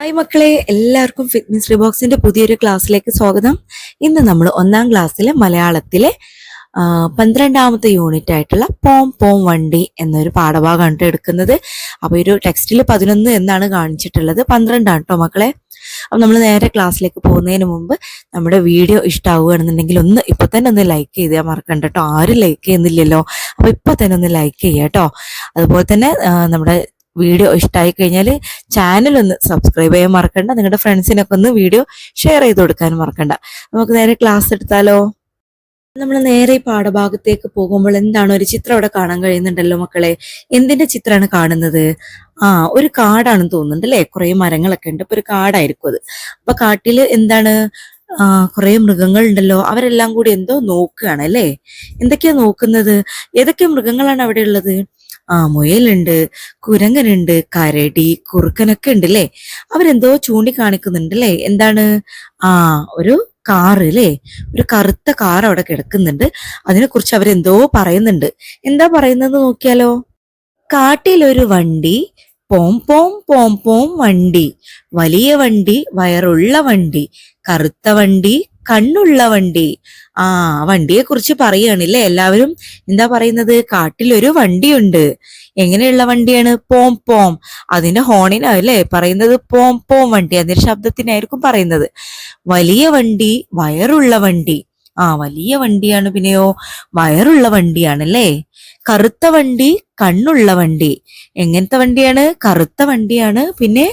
Hi മക്കളെ എല്ലാവർക്കും fitness റിബോക്സിന്റെ പുതിയൊരു ക്ലാസ്സിലേക്ക് സ്വാഗതം. ഇന്ന് നമ്മൾ ഒന്നാം ക്ലാസ്സിലെ മലയാളത്തിലെ പന്ത്രണ്ടാമത്തെ യൂണിറ്റ് ആയിട്ടുള്ള പോം പോം വണ്ടി എന്നൊരു പാഠഭാഗമാണ് എടുക്കുന്നത്. അപ്പോൾ ഒരു ടെക്സ്റ്റിൽ പതിനൊന്ന് എന്നാണ് കാണിച്ചിട്ടുള്ളത്. പന്ത്രണ്ടാണ് കേട്ടോ മക്കളെ. അപ്പം നമ്മൾ നേരെ ക്ലാസ്സിലേക്ക് പോകുന്നതിന് മുമ്പ് നമ്മുടെ വീഡിയോ ഇഷ്ടമാവുകയാണെന്നുണ്ടെങ്കിൽ ഒന്ന് ഇപ്പം തന്നെ ഒന്ന് ലൈക്ക് ചെയ്താൽ മറക്കണ്ട കേട്ടോ ആരും ലൈക്ക് ചെയ്യുന്നില്ലല്ലോ. അപ്പോൾ ഇപ്പം തന്നെ ഒന്ന് ലൈക്ക് ചെയ്യുക കേട്ടോ അതുപോലെ തന്നെ നമ്മുടെ വീഡിയോ ഇഷ്ടമായി കഴിഞ്ഞാൽ ചാനൽ ഒന്ന് സബ്സ്ക്രൈബ് ചെയ്യാൻ മറക്കണ്ട. നിങ്ങളുടെ ഫ്രണ്ട്സിനൊക്കെ ഒന്ന് വീഡിയോ ഷെയർ ചെയ്ത് കൊടുക്കാൻ മറക്കണ്ട. നമുക്ക് നേരെ ക്ലാസ് എടുത്താലോ? നമ്മൾ നേരെ ഈ പാഠഭാഗത്തേക്ക് പോകുമ്പോൾ എന്താണ് ഒരു ചിത്രം അവിടെ കാണാൻ കഴിയുന്നുണ്ടല്ലോ മക്കളെ? എന്തിന്റെ ചിത്രമാണ് കാണുന്നത്? ആ ഒരു കാടാണെന്ന് തോന്നുന്നുണ്ട് അല്ലെ? കുറെ മരങ്ങളൊക്കെ ഉണ്ട്. ഇപ്പൊ ഒരു കാടായിരിക്കും അത്. അപ്പൊ കാട്ടിൽ എന്താണ്? കുറെ മൃഗങ്ങൾ ഉണ്ടല്ലോ അവരെല്ലാം കൂടി എന്തോ നോക്കുകയാണ് അല്ലേ? എന്തൊക്കെയാ നോക്കുന്നത്? ഏതൊക്കെ മൃഗങ്ങളാണ് അവിടെ ഉള്ളത്? ആ മുയലുണ്ട് കുരങ്ങനുണ്ട് കരടി കുറുക്കനൊക്കെ ഉണ്ട് അല്ലേ അവരെന്തോ ചൂണ്ടിക്കാണിക്കുന്നുണ്ട് അല്ലേ എന്താണ്? ആ ഒരു കാർ അല്ലേ ഒരു കറുത്ത കാർ അവിടെ കിടക്കുന്നുണ്ട്. അതിനെക്കുറിച്ച് അവരെന്തോ പറയുന്നുണ്ട്. എന്താ പറയുന്നത് നോക്കിയാലോ? കാട്ടിലൊരു വണ്ടി പോം പോം പോം പോം വണ്ടി. വലിയ വണ്ടി വയറുള്ള വണ്ടി. കറുത്ത വണ്ടി കണ്ണുള്ള വണ്ടി. ആ വണ്ടിയെ കുറിച്ച് പറയുകയാണല്ലേ എല്ലാവരും എന്താ പറയുന്നത്? കാട്ടിലൊരു വണ്ടിയുണ്ട്. എങ്ങനെയുള്ള വണ്ടിയാണ്? പോം പോം. അതിന്റെ ഹോണിനല്ലേ പറയുന്നത് പോം പോം വണ്ടി. അതിന്റെ ശബ്ദത്തിനായിരിക്കും പറയുന്നത്. വലിയ വണ്ടി വയറുള്ള വണ്ടി. ആ വലിയ വണ്ടിയാണ് പിന്നെയോ വയറുള്ള വണ്ടിയാണല്ലേ? കറുത്ത വണ്ടി കണ്ണുള്ള വണ്ടി. എങ്ങനത്തെ വണ്ടിയാണ്? കറുത്ത വണ്ടിയാണ് പിന്നെ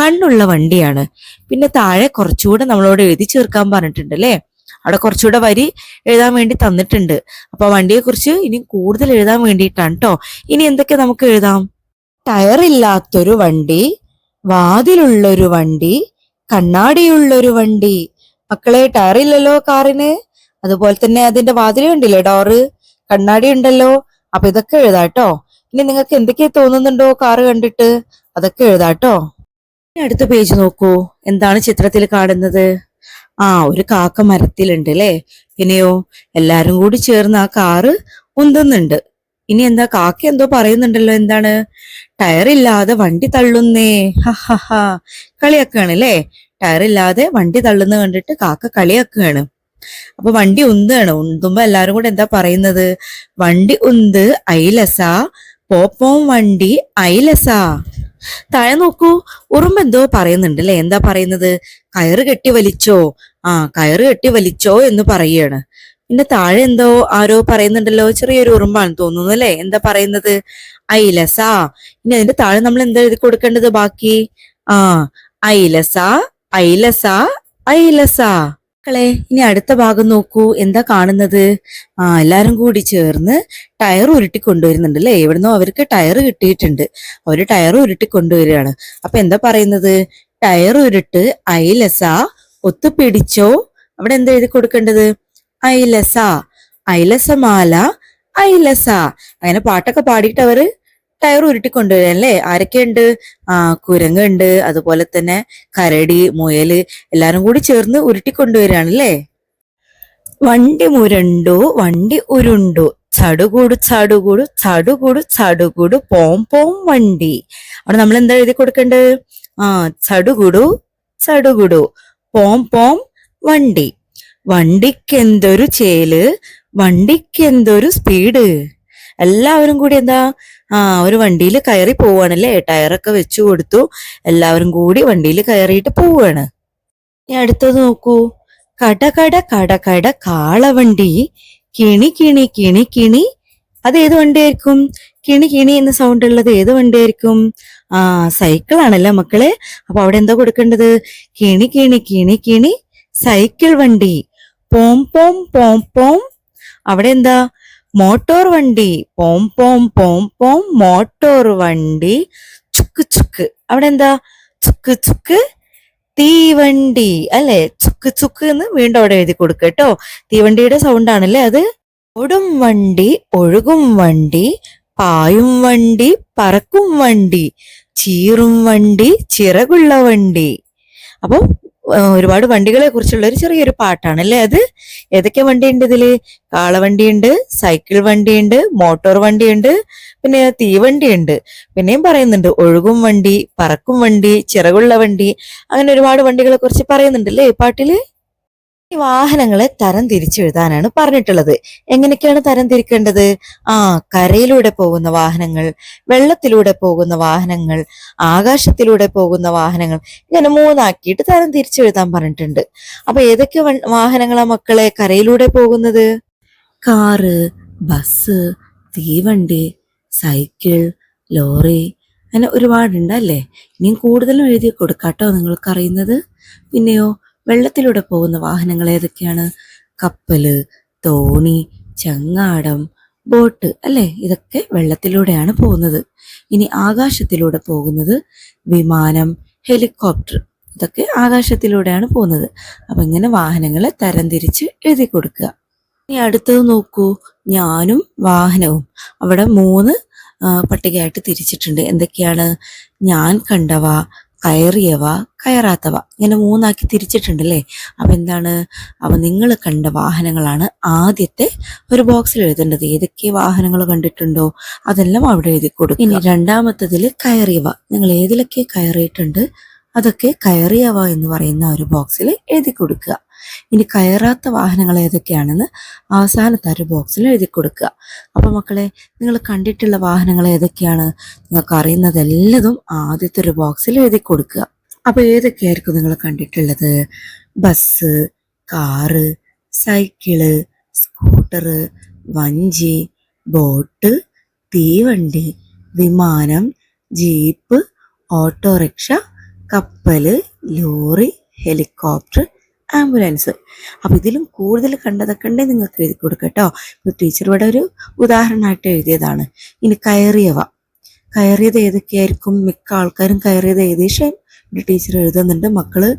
കണ്ണുള്ള വണ്ടിയാണ്. പിന്നെ താഴെ കുറച്ചുകൂടെ നമ്മളോട് എഴുതി ചേർക്കാൻ പറഞ്ഞിട്ടുണ്ട് അല്ലേ? അവിടെ കുറച്ചുകൂടെ വരി എഴുതാൻ വേണ്ടി തന്നിട്ടുണ്ട്. അപ്പൊ വണ്ടിയെ കുറിച്ച് ഇനി കൂടുതൽ എഴുതാൻ വേണ്ടിയിട്ടാണ് കേട്ടോ ഇനി എന്തൊക്കെ നമുക്ക് എഴുതാം? ടയറില്ലാത്തൊരു വണ്ടി വാതിലുള്ളൊരു വണ്ടി കണ്ണാടിയുള്ളൊരു വണ്ടി. മക്കളെ ടയറില്ലല്ലോ കാറിന്? അതുപോലെ തന്നെ അതിന്റെ വാതിൽ ഉണ്ടല്ലോ ഡോറ് കണ്ണാടി ഉണ്ടല്ലോ. അപ്പൊ ഇതൊക്കെ എഴുതാട്ടോ. ഇനി നിങ്ങൾക്ക് എന്തൊക്കെ തോന്നുന്നുണ്ടോ കാറ് കണ്ടിട്ട്? അതൊക്കെ എഴുതാട്ടോ. ഇനി അടുത്ത പേജ് നോക്കൂ. എന്താണ് ചിത്രത്തിൽ കാണുന്നത്? ആ ഒരു കാക്ക മരത്തിലുണ്ട് അല്ലേ? പിന്നെയോ എല്ലാരും കൂടി ചേർന്ന് ആ കാറ് ഉന്തുന്നുണ്ട് ഇനി എന്താ കാക്ക എന്തോ പറയുന്നുണ്ടല്ലോ എന്താണ്? ടയർ ഇല്ലാതെ വണ്ടി തള്ളുന്നേ. ഹഹഹ കളിയാക്കുകയാണ് അല്ലേ? ടയറില്ലാതെ വണ്ടി തള്ളുന്ന കണ്ടിട്ട് കാക്ക കളിയാക്കുകയാണ്. അപ്പൊ വണ്ടി ഉന്താണ്. ഉന്തുമ്പോ എല്ലാരും കൂടെ എന്താ പറയുന്നത്? വണ്ടി ഉന്ത് ഐലസ പോപ്പോം വണ്ടി ഐലസ താഴെ നോക്കൂ ഉറുമ്പ് എന്തോ പറയുന്നുണ്ട് അല്ലെ? എന്താ പറയുന്നത്? കയറ് കെട്ടി വലിച്ചോ? ആ കയറ് കെട്ടി വലിച്ചോ എന്ന് പറയാണ് പിന്നെ താഴെ എന്തോ ആരോ പറയുന്നുണ്ടല്ലോ? ചെറിയൊരു ഉറുമ്പാണ് തോന്നുന്നു അല്ലെ? എന്താ പറയുന്നത്? ഐലസ ഇനി അതിന്റെ താഴെ നമ്മൾ എന്താ എഴുതി കൊടുക്കേണ്ടത് ബാക്കി? ആ ഐലസ ഐലസ ഐലസ മക്കളെ ഇനി അടുത്ത ഭാഗം നോക്കൂ. എന്താ കാണുന്നത്? ആ എല്ലാരും കൂടി ചേർന്ന് ടയർ ഉരുട്ടി കൊണ്ടുവരുന്നുണ്ട് അല്ലേ? എവിടുന്നോ അവർക്ക് ടയർ കിട്ടിയിട്ടുണ്ട്. അവർ ടയർ ഉരുട്ടി കൊണ്ടുവരികയാണ്. അപ്പൊ എന്താ പറയുന്നത്? ടയർ ഉരുട്ട് ഐലസ ഒത്തുപിടിച്ചോ? അവിടെ എന്താ എഴുതി കൊടുക്കേണ്ടത്? ഐലസ ഐലസമാല ഐലസ അങ്ങനെ പാട്ടൊക്കെ പാടിയിട്ട് അവർ ടയർ ഉരുട്ടി കൊണ്ടുവരാൻ അല്ലേ ആരൊക്കെയുണ്ട്? ആ കുരങ്ങുണ്ട് അതുപോലെ തന്നെ കരടി മുയൽ എല്ലാരും കൂടി ചേർന്ന് ഉരുട്ടി കൊണ്ടുവരികയാണ് അല്ലേ വണ്ടി മുരണ്ടോ വണ്ടി ഉരുണ്ടോ. ചടുകൂടു ചടുകൂടു ചടുകൂടു ചടുകൂടു പോം പോം വണ്ടി. അവിടെ നമ്മൾ എന്താ എഴുതി കൊടുക്കേണ്ടത് ആ ചടുകുടു ചടുകുടു പോം പോം വണ്ടി. വണ്ടിക്കെന്തൊരു ചേൽ വണ്ടിക്കെന്തൊരു സ്പീഡ്. എല്ലാവരും കൂടി എന്താ? ആ ഒരു വണ്ടിയിൽ കയറി പോവാണല്ലേ? ടയറൊക്കെ വെച്ചു കൊടുത്തു. എല്ലാവരും കൂടി വണ്ടിയിൽ കയറിയിട്ട് പോവാണ്. ഇനി അടുത്തത് നോക്കൂ. കട കട കട കട കാളവണ്ടി. കിണി കിണി കിണി കിണി. അത് ഏത് വണ്ടിയായിരിക്കും? കിണി കിണി എന്ന സൗണ്ട് ഉള്ളത് ഏത് വണ്ടിയായിരിക്കും? ആ സൈക്കിൾ ആണല്ലേ മക്കളെ? അപ്പൊ അവിടെ എന്താ കൊടുക്കേണ്ടത്? കിണി കിണി കിണി കിണി സൈക്കിൾ വണ്ടി. പോം പോം പോം പോം. അവിടെ എന്താ? മോട്ടോർ വണ്ടി. പോം പോം പോം പോം മോട്ടോർ വണ്ടി. ചുക്ക് ചുക്ക്. അവിടെ എന്താ? ചുക്ക് ചുക്ക്. തീവണ്ടി. അല്ലെ? ചുക്ക് ചുക്ക് എന്ന് വീണ്ടും അവിടെ എഴുതി കൊടുക്കുക കേട്ടോ. തീവണ്ടിയുടെ സൗണ്ട് ആണല്ലേ അത്? ഓടും വണ്ടി ഒഴുകും വണ്ടി പായും വണ്ടി പറക്കും വണ്ടി ചീറും വണ്ടി ചിറകുള്ള വണ്ടി. അപ്പൊ ആ, ഒരുപാട് വണ്ടികളെ കുറിച്ചുള്ള ഒരു ചെറിയൊരു പാട്ടാണ് അല്ലേ അത്? ഏതൊക്കെ വണ്ടിയുണ്ട് ഇതിൽ? കാളവണ്ടിയുണ്ട് സൈക്കിൾ വണ്ടിയുണ്ട് മോട്ടോർ വണ്ടിയുണ്ട് പിന്നെ തീവണ്ടിയുണ്ട് പിന്നെയും പറയുന്നുണ്ട് ഒഴുകും വണ്ടി പറക്കും വണ്ടി ചിറകുള്ള വണ്ടി അങ്ങനെ ഒരുപാട് വണ്ടികളെ കുറിച്ച് പറയുന്നുണ്ട് അല്ലേ ഈ പാട്ടിൽ? ഈ വാഹനങ്ങളെ തരം തിരിച്ചെഴുതാനാണ് പറഞ്ഞിട്ടുള്ളത്. എങ്ങനെയൊക്കെയാണ് തരം തിരിക്കേണ്ടത്? ആ കരയിലൂടെ പോകുന്ന വാഹനങ്ങൾ വെള്ളത്തിലൂടെ പോകുന്ന വാഹനങ്ങൾ ആകാശത്തിലൂടെ പോകുന്ന വാഹനങ്ങൾ ഇങ്ങനെ മൂന്നാക്കിയിട്ട് തരം തിരിച്ചെഴുതാൻ പറഞ്ഞിട്ടുണ്ട്. അപ്പൊ ഏതൊക്കെ വാഹനങ്ങളാ മക്കളെ കരയിലൂടെ പോകുന്നത്? കാറ് ബസ് തീവണ്ടി സൈക്കിൾ ലോറി അങ്ങനെ ഒരുപാടുണ്ട് അല്ലേ? ഇനിയും കൂടുതലും എഴുതി കൊടുക്കാട്ടോ നിങ്ങൾക്ക് അറിയുന്നത് പിന്നെയോ വെള്ളത്തിലൂടെ പോകുന്ന വാഹനങ്ങൾ ഏതൊക്കെയാണ്? കപ്പൽ തോണി ചങ്ങാടം ബോട്ട് അല്ലേ? ഇതൊക്കെ വെള്ളത്തിലൂടെയാണ് പോകുന്നത്. ഇനി ആകാശത്തിലൂടെ പോകുന്നത് വിമാനം ഹെലികോപ്റ്റർ ഇതൊക്കെ ആകാശത്തിലൂടെയാണ് പോകുന്നത്. അപ്പൊ ഇങ്ങനെ വാഹനങ്ങളെ തരംതിരിച്ച് എഴുതി കൊടുക്കുക. ഇനി അടുത്തത് നോക്കൂ. ഞാനും വാഹനവും. അവിടെ മൂന്ന് പട്ടികയായിട്ട് തിരിച്ചിട്ടുണ്ട്. എന്തൊക്കെയാണ്? ഞാൻ കണ്ടവ കയറിയവ കയറാത്തവ. ഇങ്ങനെ മൂന്നാക്കി തിരിച്ചിട്ടുണ്ടല്ലേ? അപ്പം എന്താണ്? അപ്പം നിങ്ങൾ കണ്ട വാഹനങ്ങളാണ് ആദ്യത്തെ ഒരു ബോക്സിൽ എഴുതേണ്ടത്. ഏതൊക്കെ വാഹനങ്ങൾ കണ്ടിട്ടുണ്ടോ? അതെല്ലാം അവിടെ എഴുതി കൊടുക്കും ഇനി രണ്ടാമത്തതിൽ കയറിയവ. നിങ്ങൾ ഏതിലൊക്കെ കയറിയിട്ടുണ്ട്? അതൊക്കെ കയറിയവ എന്ന് പറയുന്ന ഒരു ബോക്സിൽ എഴുതി കൊടുക്കുക. ഇനി കയറാത്ത വാഹനങ്ങൾ ഏതൊക്കെയാണെന്ന് അവസാനത്തെ ഒരു ബോക്സിൽ എഴുതി കൊടുക്കുക. അപ്പോൾ മക്കളെ നിങ്ങൾ കണ്ടിട്ടുള്ള വാഹനങ്ങൾ ഏതൊക്കെയാണ്? നിങ്ങൾക്ക് അറിയുന്നതെല്ലതും ആദ്യത്തെ ഒരു ബോക്സിൽ എഴുതി കൊടുക്കുക. അപ്പോൾ ഏതൊക്കെയായിരിക്കും നിങ്ങൾ കണ്ടിട്ടുള്ളത്? ബസ് കാറ് സൈക്കിൾ സ്കൂട്ടറ് വഞ്ചി ബോട്ട് തീവണ്ടി വിമാനം ജീപ്പ് ഓട്ടോറിക്ഷ കപ്പൽ ലോറി ഹെലികോപ്റ്റർ ആംബുലൻസ്. അപ്പോൾ ഇതിലും കൂടുതൽ കണ്ടതൊക്കെ നിങ്ങൾക്ക് എഴുതി കൊടുക്കട്ടോ ടീച്ചർ ഇവിടെ ഒരു ഉദാഹരണമായിട്ട് എഴുതിയതാണ്. ഇനി കയറിയവ. കയറിയത് ഏതൊക്കെയായിരിക്കും? മിക്ക ആൾക്കാരും കയറിയത് ഏകദേശം ടീച്ചർ എഴുതുന്നുണ്ട്. മക്കൾ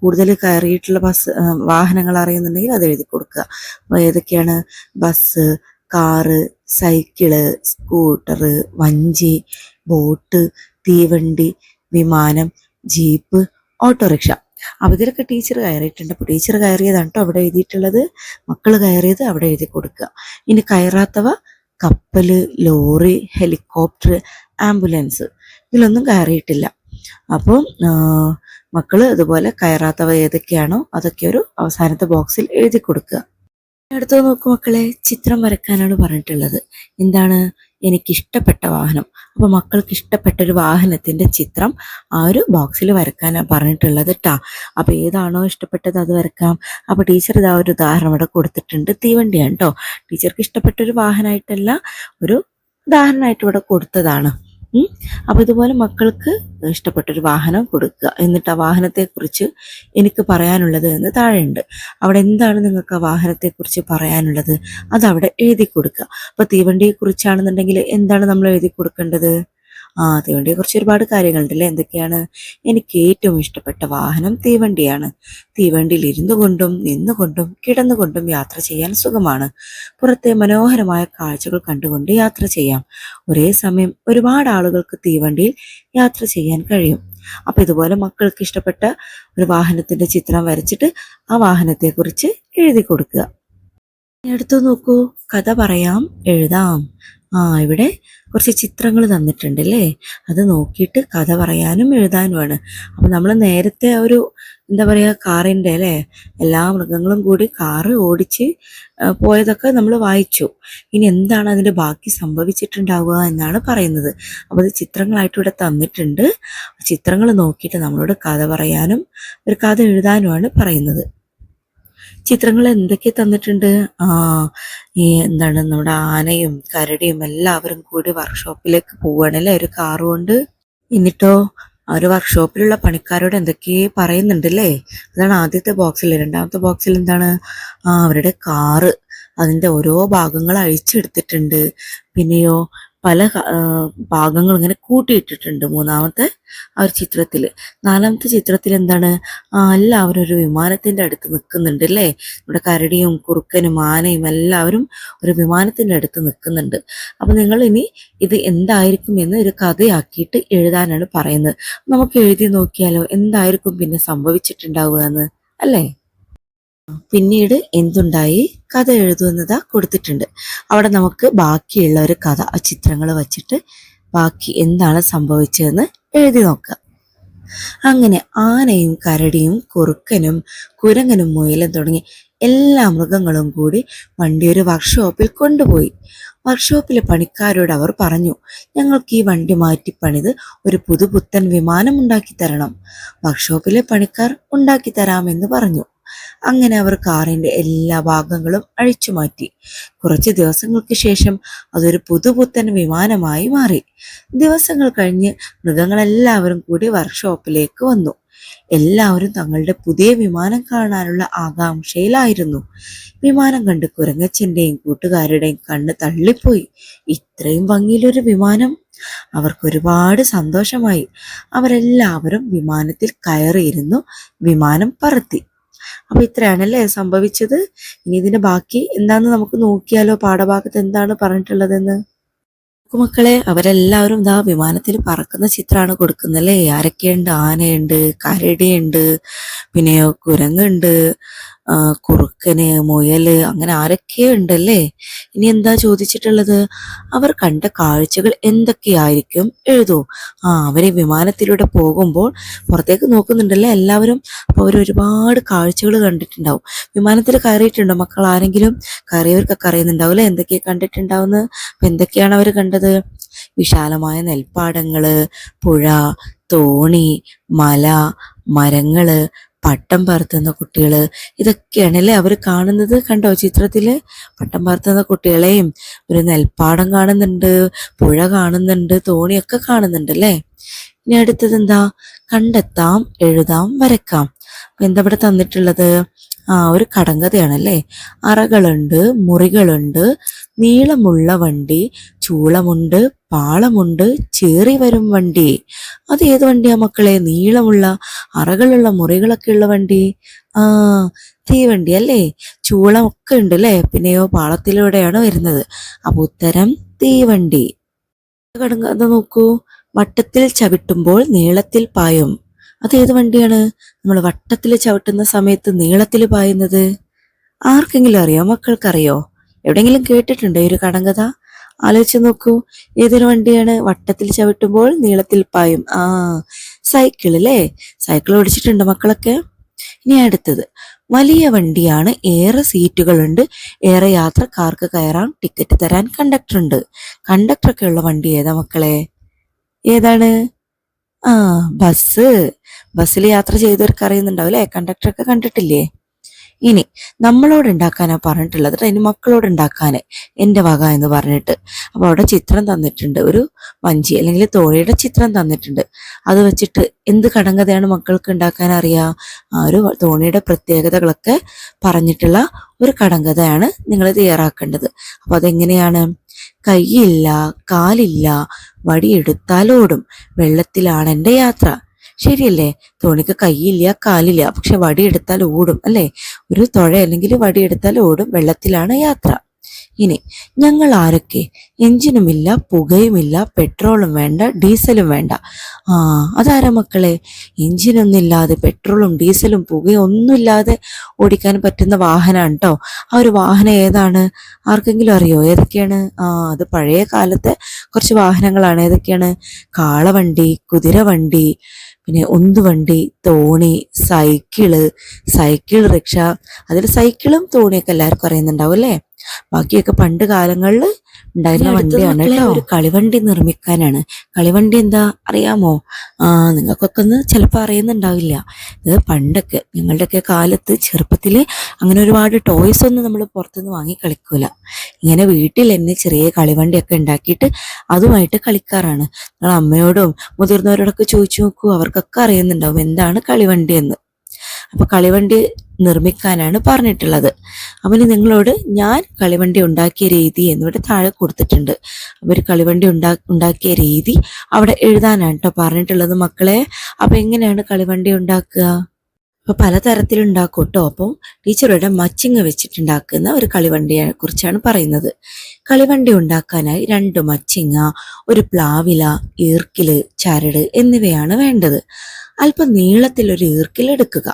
കൂടുതൽ കയറിയിട്ടുള്ള ബസ് വാഹനങ്ങൾ അറിയുന്നുണ്ടെങ്കിൽ അത് എഴുതി കൊടുക്കുക. അപ്പോൾ ഏതൊക്കെയാണ്? ബസ് കാറ് സൈക്കിൾ സ്കൂട്ടർ വഞ്ചി ബോട്ട് തീവണ്ടി വിമാനം ജീപ്പ് ഓട്ടോറിക്ഷ. അപ്പൊ ഇതിലൊക്കെ ടീച്ചർ കയറിയിട്ടുണ്ട്. അപ്പോൾ ടീച്ചർ കയറിയതാണ് കേട്ടോ അവിടെ എഴുതിയിട്ടുള്ളത്. മക്കൾ കയറിയത് അവിടെ എഴുതി കൊടുക്കുക ഇനി കയറാത്തവ കപ്പൽ ലോറി ഹെലികോപ്റ്റർ ആംബുലൻസ് ഇതിലൊന്നും കയറിയിട്ടില്ല. അപ്പം മക്കൾ ഇതുപോലെ കയറാത്തവ ഏതൊക്കെയാണോ അതൊക്കെ ഒരു അവസാനത്തെ ബോക്സിൽ എഴുതി കൊടുക്കുക അടുത്തത് നോക്കൂ മക്കളെ ചിത്രം വരക്കാനാണ് പറഞ്ഞിട്ടുള്ളത്. എന്താണ്? എനിക്കിഷ്ടപ്പെട്ട വാഹനം. അപ്പൊ മക്കൾക്ക് ഇഷ്ടപ്പെട്ട ഒരു വാഹനത്തിന്റെ ചിത്രം ആ ഒരു ബോക്സിൽ വരയ്ക്കാനാണ് പറഞ്ഞിട്ടുള്ളത് ട്ടാ. അപ്പോൾ ഏതാണോ ഇഷ്ടപ്പെട്ടത് അത് വരക്കാം അപ്പോൾ ടീച്ചർ ഇതാ ഒരു ഉദാഹരണം ഇവിടെ കൊടുത്തിട്ടുണ്ട്. തീവണ്ടിയാണ് കേട്ടോ ടീച്ചർക്ക് ഇഷ്ടപ്പെട്ടൊരു വാഹനമായിട്ടല്ല ഒരു ഉദാഹരണമായിട്ട് ഇവിടെ കൊടുത്തതാണ്. ഉം. അപ്പൊ ഇതുപോലെ മക്കൾക്ക് ഇഷ്ടപ്പെട്ടൊരു വാഹനം കൊടുക്കുക. എന്നിട്ട് ആ വാഹനത്തെക്കുറിച്ച് എനിക്ക് പറയാനുള്ളത് എന്ന് താഴെയുണ്ട്. അവിടെ എന്താണ് നിങ്ങൾക്ക് ആ വാഹനത്തെക്കുറിച്ച് പറയാനുള്ളത്? അതവിടെ എഴുതി കൊടുക്കുക. അപ്പൊ തീവണ്ടിയെ കുറിച്ചാണെന്നുണ്ടെങ്കിൽ എന്താണ് നമ്മൾ എഴുതി കൊടുക്കേണ്ടത്? ആ തീവണ്ടിയെ കുറിച്ച് ഒരുപാട് കാര്യങ്ങളുണ്ടല്ലേ? എന്തൊക്കെയാണ് എനിക്ക് ഏറ്റവും ഇഷ്ടപ്പെട്ട വാഹനം? തീവണ്ടിയാണ്. തീവണ്ടിയിൽ ഇരുന്നു കൊണ്ടും നിന്നുകൊണ്ടും കിടന്നുകൊണ്ടും യാത്ര ചെയ്യാൻ സുഖമാണ്. പുറത്തെ മനോഹരമായ കാഴ്ചകൾ കണ്ടുകൊണ്ട് യാത്ര ചെയ്യാം. ഒരേ സമയം ഒരുപാട് ആളുകൾക്ക് തീവണ്ടിയിൽ യാത്ര ചെയ്യാൻ കഴിയും. അപ്പൊ ഇതുപോലെ മക്കൾക്ക് ഇഷ്ടപ്പെട്ട ഒരു വാഹനത്തിന്റെ ചിത്രം വരച്ചിട്ട് ആ വാഹനത്തെ കുറിച്ച് എഴുതി കൊടുക്കുക. എടുത്തു നോക്കൂ. കഥ പറയാം. എഴുതാം. ആ ഇവിടെ കുറച്ച് ചിത്രങ്ങൾ തന്നിട്ടുണ്ട് അല്ലേ അത് നോക്കിയിട്ട് കഥ പറയാനും എഴുതാനുമാണ്. അപ്പം നമ്മൾ നേരത്തെ ഒരു എന്താ പറയുക കാറിന്റെ അല്ലേ? എല്ലാ മൃഗങ്ങളും കൂടി കാറ് ഓടിച്ച് പോയതൊക്കെ നമ്മൾ വായിച്ചു. ഇനി എന്താണ് അതിന്റെ ബാക്കി സംഭവിച്ചിട്ടുണ്ടാവുക എന്നാണ് പറയുന്നത്. അപ്പോൾ അത് ചിത്രങ്ങളായിട്ട് ഇവിടെ തന്നിട്ടുണ്ട്. ചിത്രങ്ങൾ നോക്കിയിട്ട് നമ്മളോട് കഥ പറയാനും ഒരു കഥ എഴുതാനുമാണ് പറയുന്നത്. ചിത്രങ്ങൾ എന്തൊക്കെ തന്നിട്ടുണ്ട്? ആ ഈ എന്താണ് നമ്മുടെ ആനയും കരടിയും എല്ലാവരും കൂടി വർക്ക്ഷോപ്പിലേക്ക് പോവുകയാണല്ലേ ഒരു കാറ് കൊണ്ട്. എന്നിട്ടോ ഒരു വർക്ക്ഷോപ്പിലുള്ള പണിക്കാരോട് എന്തൊക്കെ പറയുന്നുണ്ടല്ലേ അതാണ് ആദ്യത്തെ ബോക്സിൽ രണ്ടാമത്തെ ബോക്സിൽ എന്താണ്? ആ അവരുടെ കാറ്. അതിന്റെ ഓരോ ഭാഗങ്ങൾ അഴിച്ചെടുത്തിട്ടുണ്ട്. പിന്നെയോ പല ഭാഗങ്ങൾ ഇങ്ങനെ കൂട്ടിയിട്ടിട്ടുണ്ട് മൂന്നാമത്തെ ആ ഒരു ചിത്രത്തിൽ നാലാമത്തെ ചിത്രത്തിൽ എന്താണ്? എല്ലാവരും ഒരു വിമാനത്തിന്റെ അടുത്ത് നിൽക്കുന്നുണ്ട് അല്ലേ? നമ്മുടെ കരടിയും കുറുക്കനും ആനയും എല്ലാവരും ഒരു വിമാനത്തിന്റെ അടുത്ത് നിൽക്കുന്നുണ്ട്. അപ്പോൾ നിങ്ങൾ ഇനി ഇത് എന്തായിരിക്കും എന്ന് ഒരു കഥയാക്കിയിട്ട് എഴുതാനാണ് പറയുന്നത്. നമുക്ക് എഴുതി നോക്കിയാലോ? എന്തായിരിക്കും പിന്നെ സംഭവിച്ചിട്ടുണ്ടാവുക എന്ന്? അല്ലേ? പിന്നീട് എന്തുണ്ടായി? കഥ എഴുതുന്നതാ കൊടുത്തിട്ടുണ്ട്. അവിടെ നമുക്ക് ബാക്കിയുള്ള ഒരു കഥ ആ ചിത്രങ്ങൾ വച്ചിട്ട് ബാക്കി എന്താണ് സംഭവിച്ചതെന്ന് എഴുതി നോക്കാം. അങ്ങനെ ആനയും കരടിയും കുറുക്കനും കുരങ്ങനും മുയലും തുടങ്ങി എല്ലാ മൃഗങ്ങളും കൂടി വണ്ടി ഒരു വർക്ക്ഷോപ്പിൽ കൊണ്ടുപോയി. വർക്ക്ഷോപ്പിലെ പണിക്കാരോട് അവർ പറഞ്ഞു ഞങ്ങൾക്ക് ഈ വണ്ടി മാറ്റി പണിത് ഒരു പുതുപുത്തൻ വിമാനം ഉണ്ടാക്കി തരണം. വർക്ക്ഷോപ്പിലെ പണിക്കാർ ഉണ്ടാക്കി തരാമെന്ന് പറഞ്ഞു. അങ്ങനെ അവർ കാറിന്റെ എല്ലാ ഭാഗങ്ങളും അഴിച്ചു മാറ്റി. കുറച്ച് ദിവസങ്ങൾക്ക് ശേഷം അതൊരു പുതുപുത്തൻ വിമാനമായി മാറി. ദിവസങ്ങൾ കഴിഞ്ഞ് മൃഗങ്ങളെല്ലാവരും കൂടി വർക്ക്ഷോപ്പിലേക്ക് വന്നു. എല്ലാവരും തങ്ങളുടെ പുതിയ വിമാനം കാണാനുള്ള ആകാംക്ഷയിലായിരുന്നു. വിമാനം കണ്ട് കുരങ്ങച്ചന്റെയും കൂട്ടുകാരുടെയും കണ്ണ് തള്ളിപ്പോയി. ഇത്രയും ഭംഗിയിലൊരു വിമാനം. അവർക്കൊരുപാട് സന്തോഷമായി. അവരെല്ലാവരും വിമാനത്തിൽ കയറിയിരുന്നു. വിമാനം പറത്തി. അപ്പൊ ഇത്രയാണല്ലേ സംഭവിച്ചത്. ഇനി ഇതിന്റെ ബാക്കി എന്താന്ന് നമുക്ക് നോക്കിയാലോ? പാഠഭാഗത്ത് എന്താണ് പറഞ്ഞിട്ടുള്ളതെന്ന്? മക്കളെ അവരെല്ലാവരും ഇതാ വിമാനത്തിൽ പറക്കുന്ന ചിത്രമാണ് കൊടുക്കുന്നല്ലേ? ആരൊക്കെയുണ്ട്? ആനയുണ്ട് കരടിയുണ്ട് പിന്നെ കുരങ്ങുണ്ട് കുറുക്കന് മുയൽ അങ്ങനെ ആരൊക്കെ ഉണ്ടല്ലേ? ഇനി എന്താ ചോദിച്ചിട്ടുള്ളത്? അവർ കണ്ട കാഴ്ചകൾ എന്തൊക്കെയായിരിക്കും? എഴുതൂ. ആ അവരെ വിമാനത്തിലൂടെ പോകുമ്പോൾ പുറത്തേക്ക് നോക്കുന്നുണ്ടല്ലേ എല്ലാവരും? അപ്പോൾ അവർ ഒരുപാട് കാഴ്ചകൾ കണ്ടിട്ടുണ്ടാവും. വിമാനത്തിൽ കയറിയിട്ടുണ്ടോ മക്കൾ? ആരെങ്കിലും കയറിയവർക്കൊക്കെ അറിയുന്നുണ്ടാവും അല്ലേ? എന്തൊക്കെയാണ് കണ്ടിട്ടുണ്ടാവുന്നത്? അപ്പം എന്തൊക്കെയാണ് അവർ കണ്ടത്? വിശാലമായ നെൽപ്പാടങ്ങൾ പുഴ തോണി മല മരങ്ങൾ പട്ടം പറത്തുന്ന കുട്ടികൾ ഇതൊക്കെയാണ് അല്ലേ അവർ കാണുന്നത്? കണ്ടോ ചിത്രത്തിൽ പട്ടം പറത്തുന്ന കുട്ടികളെയും ഒരു നെൽപ്പാടം കാണുന്നുണ്ട് പുഴ കാണുന്നുണ്ട് തോണിയൊക്കെ കാണുന്നുണ്ട് അല്ലേ ഇനി അടുത്തത് എന്താ? കണ്ടെത്താം എഴുതാം വരക്കാം. എന്താ ഇവിടെ തന്നിട്ടുള്ളത്? ആ ഒരു കടങ്കഥയാണല്ലേ? അറകളുണ്ട് മുറികളുണ്ട് നീളമുള്ള വണ്ടി ചൂളമുണ്ട് പാളമുണ്ട് ചേറി വരും വണ്ടി. അത് ഏത് വണ്ടിയാ മക്കളെ? നീളമുള്ള അറകളുള്ള മുറികളൊക്കെ ഉള്ള വണ്ടി. ആ തീവണ്ടി അല്ലേ? ചൂളമൊക്കെ ഉണ്ട് അല്ലേ? പിന്നെയോ പാളത്തിലൂടെയാണ് വരുന്നത്. അപ്പൊ ഉത്തരം തീവണ്ടി കടങ്ങാതെ നോക്കൂ. വട്ടത്തിൽ ചവിട്ടുമ്പോൾ നീളത്തിൽ പായും. അത് ഏത് വണ്ടിയാണ്? നമ്മൾ വട്ടത്തിൽ ചവിട്ടുന്ന സമയത്ത് നീളത്തിൽ പായുന്നത്. ആർക്കെങ്കിലും അറിയോ? മക്കൾക്കറിയോ? എവിടെയെങ്കിലും കേട്ടിട്ടുണ്ടോ ഈ ഒരു കടങ്കഥ? ആലോചിച്ച് നോക്കൂ. ഏതൊരു വണ്ടിയാണ് വട്ടത്തിൽ ചവിട്ടുമ്പോൾ നീളത്തിൽ പായും? ആ സൈക്കിൾ അല്ലേ സൈക്കിൾ ഓടിച്ചിട്ടുണ്ട് മക്കളൊക്കെ. ഇനി അടുത്തത്. വലിയ വണ്ടിയാണ് ഏറെ സീറ്റുകളുണ്ട്. ഏറെ യാത്രക്കാർക്ക് കയറാൻ ടിക്കറ്റ് തരാൻ കണ്ടക്ടർ ഉണ്ട്. കണ്ടക്ടറൊക്കെ ഉള്ള വണ്ടി ഏതാ മക്കളെ? ഏതാണ്? ആ ബസ് ബസ്സിൽ യാത്ര ചെയ്തവർക്ക് അറിയുന്നുണ്ടാവും അല്ലേ കണ്ടക്ടറൊക്കെ കണ്ടിട്ടില്ലേ? ഇനി നമ്മളോട് ഉണ്ടാക്കാനാ പറഞ്ഞിട്ടുള്ളത് ട്ടോ. ഇനി മക്കളോട് ഉണ്ടാക്കാൻ എന്റെ വക എന്ന് പറഞ്ഞിട്ട്. അപ്പൊ അവിടെ ചിത്രം തന്നിട്ടുണ്ട്. ഒരു വഞ്ചി അല്ലെങ്കിൽ തോഴിയുടെ ചിത്രം തന്നിട്ടുണ്ട്. അത് വെച്ചിട്ട് എന്ത് കടങ്കഥയാണ് മക്കൾക്ക് ഉണ്ടാക്കാൻ അറിയാ? ആ ഒരു തോണിയുടെ പ്രത്യേകതകളൊക്കെ പറഞ്ഞിട്ടുള്ള ഒരു കടങ്കഥയാണ് നിങ്ങൾ തയ്യാറാക്കേണ്ടത്. അപ്പൊ അതെങ്ങനെയാണ്? കൈയില്ല കാലില്ല വടിയെടുത്താലോടും വെള്ളത്തിലാണ് എന്റെ യാത്ര. ശരിയല്ലേ? തോണിക്ക് കൈയില്ല കാലില്ല പക്ഷെ വടിയെടുത്താൽ ഓടും അല്ലേ? ഒരു തുഴ അല്ലെങ്കിൽ വടിയെടുത്താൽ ഓടും വെള്ളത്തിലാണ് യാത്ര. ഇനി ഞങ്ങൾ ആരൊക്കെ? എഞ്ചിനുമില്ല പുകയുമില്ല പെട്രോളും വേണ്ട ഡീസലും വേണ്ട. ആ അതാരാ മക്കളെ? എഞ്ചിനൊന്നുമില്ലാതെ പെട്രോളും ഡീസലും പുകയും ഒന്നുമില്ലാതെ ഓടിക്കാൻ പറ്റുന്ന വാഹനമാണ് കേട്ടോ ആ ഒരു വാഹനം ഏതാണ്? ആർക്കെങ്കിലും അറിയോ? ഏതൊക്കെയാണ്? ആ അത് പഴയ കാലത്തെ കുറച്ച് വാഹനങ്ങളാണ്. ഏതൊക്കെയാണ്? കാളവണ്ടി കുതിരവണ്ടി പിന്നെ ഉന്തുവണ്ടി തോണി സൈക്കിൾ സൈക്കിൾ റിക്ഷ അതിൽ സൈക്കിളും തോണിയൊക്കെ എല്ലാവർക്കും അറിയുന്നുണ്ടാവും അല്ലേ? ബാക്കിയൊക്കെ പണ്ട് കാലങ്ങളിൽ ഉണ്ടായിരുന്ന വണ്ടിയാണ് കേട്ടോ. ഒരു കളിവണ്ടി നിർമ്മിക്കാനാണ്. കളിവണ്ടി എന്താ അറിയാമോ? ആ നിങ്ങൾക്കൊക്കെ ഒന്ന് ചിലപ്പോൾ അറിയുന്നുണ്ടാവില്ല. ഇത് പണ്ടൊക്കെ നിങ്ങളുടെയൊക്കെ കാലത്ത് ചെറുപ്പത്തിൽ അങ്ങനെ ഒരുപാട് ടോയ്സ് ഒന്നും നമ്മൾ പുറത്തുനിന്ന് വാങ്ങി കളിക്കൂല. ഇങ്ങനെ വീട്ടിൽ തന്നെ ചെറിയ കളിവണ്ടിയൊക്കെ ഉണ്ടാക്കിയിട്ട് അതുമായിട്ട് കളിക്കാറാണ്. നിങ്ങൾ അമ്മയോടും മുതിർന്നവരോടൊക്കെ ചോദിച്ചു നോക്കൂ അവർക്കൊക്കെ അറിയുന്നുണ്ടാവും എന്താണ് കളിവണ്ടി എന്ന്. അപ്പോൾ കളിവണ്ടി നിർമ്മിക്കാനാണ് പറഞ്ഞിട്ടുള്ളത്. അവന് നിങ്ങളോട് ഞാൻ കളിവണ്ടി ഉണ്ടാക്കിയ രീതി എന്നിവിടെ താഴെ കൊടുത്തിട്ടുണ്ട്. അപ്പോൾ ഒരു കളിവണ്ടി ഉണ്ടാ ഉണ്ടാക്കിയ രീതി അവിടെ എഴുതാനാണ് കേട്ടോ പറഞ്ഞിട്ടുള്ളത് മക്കളെ. അപ്പോൾ എങ്ങനെയാണ് കളിവണ്ടി ഉണ്ടാക്കുക? അപ്പോൾ പലതരത്തിലുണ്ടാക്കും കേട്ടോ. അപ്പോൾ ടീച്ചറുടെ മച്ചിങ് വെച്ചിട്ടുണ്ടാക്കുന്ന ഒരു കളിവണ്ടിയെ കുറിച്ചാണ് പറയുന്നത്. കളിവണ്ടി ഉണ്ടാക്കാനായി രണ്ട് മച്ചിങ്ങ ഒരു പ്ലാവില ഈർക്കിൽ ചരട് എന്നിവയാണ് വേണ്ടത്. അല്പം ഈർക്കിൽ എടുക്കുക.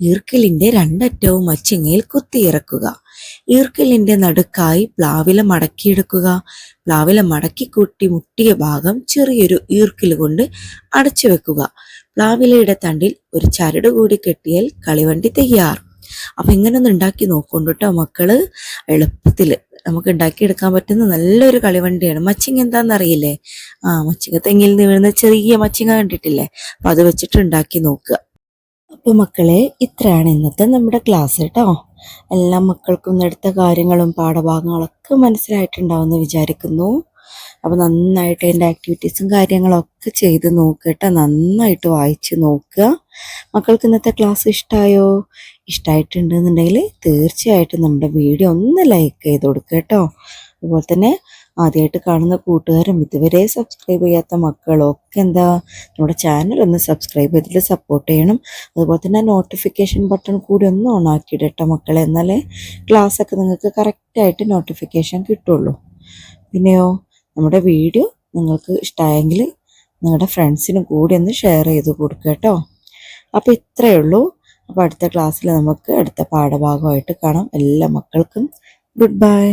ഈർക്കിലിന്റെ രണ്ടറ്റവും മച്ചിങ്ങയിൽ കുത്തിയിറക്കുക. ഈർക്കിലിന്റെ നടുക്കായി പ്ലാവില മടക്കിയെടുക്കുക. പ്ലാവില മടക്കി കൂട്ടി മുട്ടിയ ഭാഗം ചെറിയൊരു ഈർക്കിൽ കൊണ്ട് അടച്ചു വെക്കുക. പ്ലാവിലയുടെ തണ്ടിൽ ഒരു ചരട് കൂടി കെട്ടിയാൽ കളിവണ്ടി തയ്യാർ. അപ്പൊ ഇങ്ങനെ ഒന്ന് ഉണ്ടാക്കി നോക്കൊണ്ടു കേട്ടോ മക്കൾ. എളുപ്പത്തിൽ നമുക്ക് ഉണ്ടാക്കിയെടുക്കാൻ പറ്റുന്ന നല്ലൊരു കളിവണ്ടിയാണ്. മച്ചിങ് എന്താണെന്നറിയില്ലേ ആ മച്ചിങ്ങ തെങ്ങിൽ നിന്ന് വീഴുന്ന ചെറിയ മച്ചിങ്ങ കണ്ടിട്ടില്ലേ? അപ്പൊ അത് വെച്ചിട്ട് ഉണ്ടാക്കി നോക്കുക. അപ്പൊ മക്കളെ ഇത്രയാണ് ഇന്നത്തെ നമ്മുടെ ക്ലാസ് കേട്ടോ. എല്ലാ മക്കൾക്കും എടുത്ത കാര്യങ്ങളും പാഠഭാഗങ്ങളൊക്കെ മനസ്സിലായിട്ടുണ്ടാവുമെന്ന് വിചാരിക്കുന്നു. അപ്പോൾ നന്നായിട്ട് അതിന്റെ ആക്ടിവിറ്റീസും കാര്യങ്ങളൊക്കെ ചെയ്ത് നോക്കുക കേട്ടോ നന്നായിട്ട് വായിച്ച് നോക്കുക. മക്കൾക്ക് ഇന്നത്തെ ക്ലാസ് ഇഷ്ടമായോ ഇഷ്ടമായിട്ടുണ്ടെന്നുണ്ടെങ്കിൽ തീർച്ചയായിട്ടും നമ്മുടെ വീഡിയോ ഒന്ന് ലൈക്ക് ചെയ്ത് കൊടുക്കുക കേട്ടോ. അതുപോലെ തന്നെ ആദ്യമായിട്ട് കാണുന്ന കൂട്ടുകാരും ഇതുവരെ സബ്സ്ക്രൈബ് ചെയ്യാത്ത മക്കളൊക്കെ എന്താ? നമ്മുടെ ചാനൽ ഒന്ന് സബ്സ്ക്രൈബ് ചെയ്തിട്ട് സപ്പോർട്ട് ചെയ്യണം. അതുപോലെ തന്നെ നോട്ടിഫിക്കേഷൻ ബട്ടൺ കൂടി ഒന്ന് ഓൺ ആക്കിയിടട്ടോ മക്കളെ. എന്നാലേ ക്ലാസ്സൊക്കെ നിങ്ങൾക്ക് കറക്റ്റായിട്ട് നോട്ടിഫിക്കേഷൻ കിട്ടുള്ളൂ. പിന്നെയോ? നമ്മുടെ വീഡിയോ നിങ്ങൾക്ക് ഇഷ്ടമായെങ്കിൽ നിങ്ങളുടെ ഫ്രണ്ട്സിനും കൂടി ഒന്ന് ഷെയർ ചെയ്ത് കൊടുക്കുക കേട്ടോ. അപ്പോൾ ഇത്രയേ ഉള്ളൂ. അപ്പോൾ അടുത്ത ക്ലാസ്സിൽ നമുക്ക് അടുത്ത പാഠഭാഗമായിട്ട് കാണാം. എല്ലാ മക്കൾക്കും ഗുഡ് ബൈ